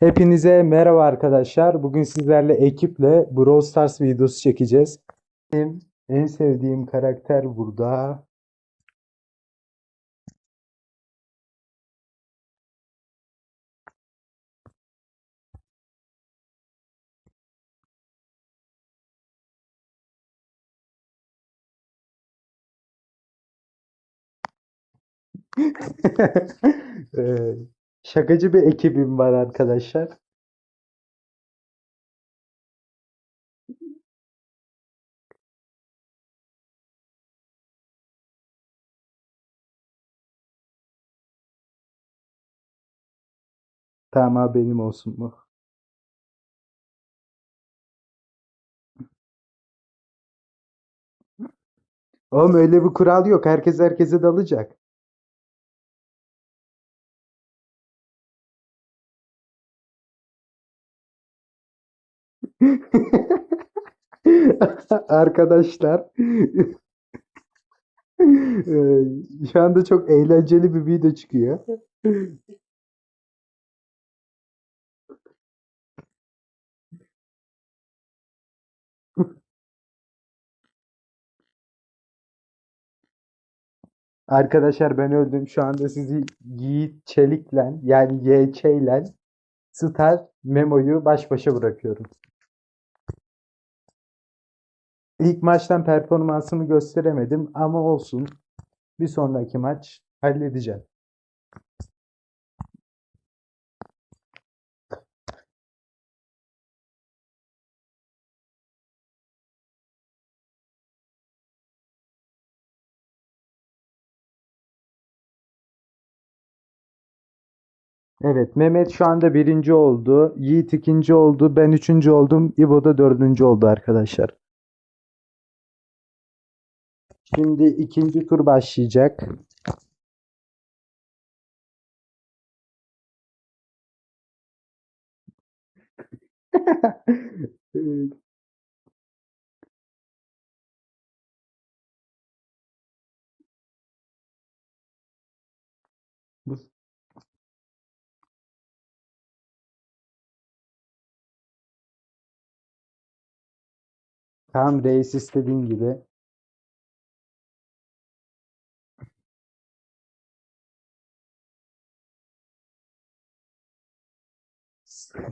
Hepinize merhaba arkadaşlar. Bugün sizlerle ekiple Brawl Stars videosu çekeceğiz. Benim en sevdiğim karakter burada. Ee, Şakacı bir ekibim var arkadaşlar. Tamam benim olsun bu. Oğlum öyle bir kural yok. Herkes herkese dalacak. Arkadaşlar eee, şu anda çok eğlenceli bir video çıkıyor. Arkadaşlar ben öldüm. Şu anda sizi Yiğit Çelik'le yani YÇ ile Star Memo'yu baş başa bırakıyorum. İlk maçtan performansımı gösteremedim ama olsun. Bir sonraki maç halledeceğim. Evet, Mehmet şu anda birinci oldu. Yiğit ikinci oldu. Ben üçüncü oldum. İbo da dördüncü oldu arkadaşlar. Şimdi ikinci tur başlayacak. Bu Tamam reis istediğin gibi.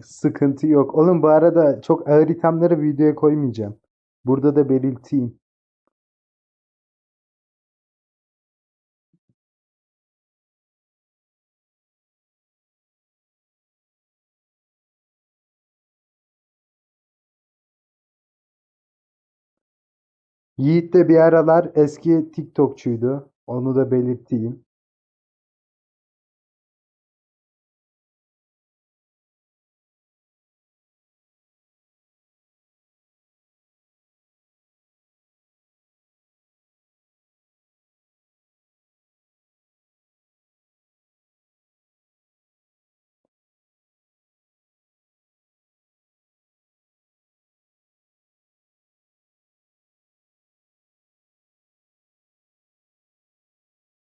Sıkıntı yok. Oğlum bu arada çok ağır ithamları videoya koymayacağım. Burada da belirteyim. Yiğit de bir aralar eski TikTokçuydu. Onu da belirteyim.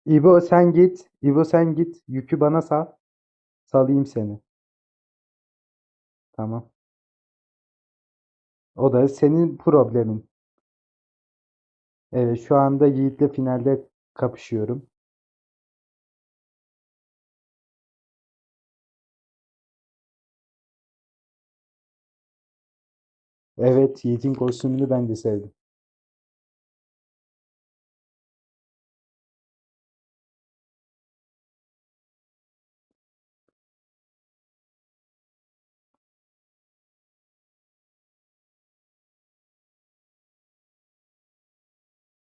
İbo sen git. İbo sen git. Yükü bana sal. Salayım seni. Tamam. O da senin problemin. Evet, şu anda Yiğit'le finalde kapışıyorum. Evet, Yiğit'in kostümünü ben de sevdim.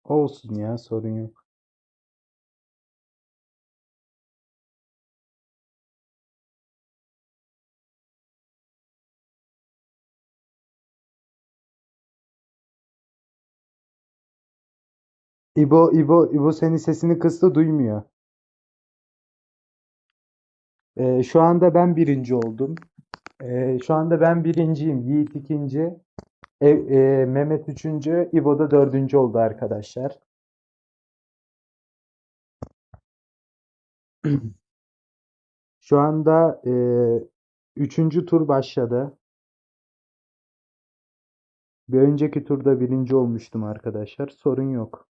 Olsun ya, sorun yok. İbo, İbo, İbo senin sesini kıstı, duymuyor. Ee, şu anda ben birinci oldum. Ee, şu anda ben birinciyim. Yiğit ikinci. E, e, Mehmet üçüncü. İbo da dördüncü oldu arkadaşlar. Şu anda e, tur başladı. Bir önceki turda birinci olmuştum arkadaşlar. Sorun yok.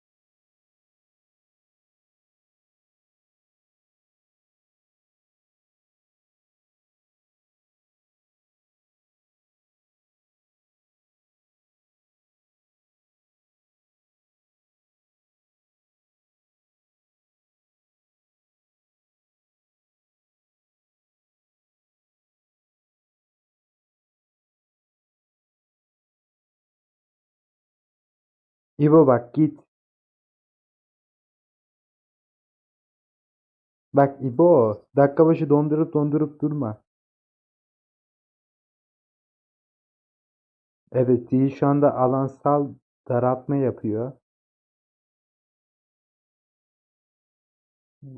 İbo bak git. Bak İbo dakika başı dondurup dondurup durma. Evet değil şu anda alansal daraltma yapıyor.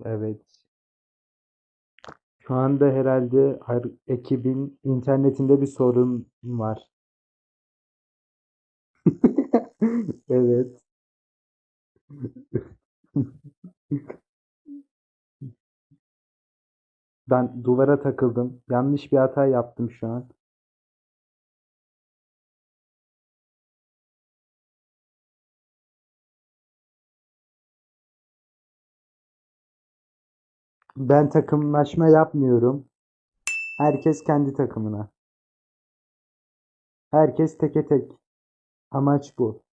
Evet. Şu anda herhalde ekibin internetinde bir sorun var. Evet. Ben duvara takıldım. Yanlış bir hata yaptım şu an. Ben takımlaşma yapmıyorum. Herkes kendi takımına. Herkes teke tek. Amaç bu.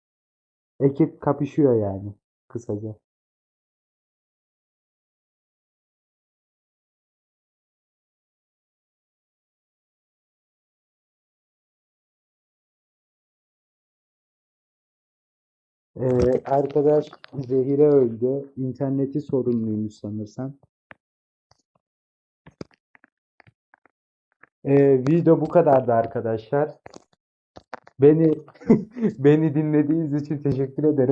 Ekip kapışıyor yani kısaca. Ee, arkadaş Zehire öldü. İnterneti sorunluymuş sanırsam. Ee, video bu kadardı arkadaşlar. Beni beni dinlediğiniz için teşekkür ederim.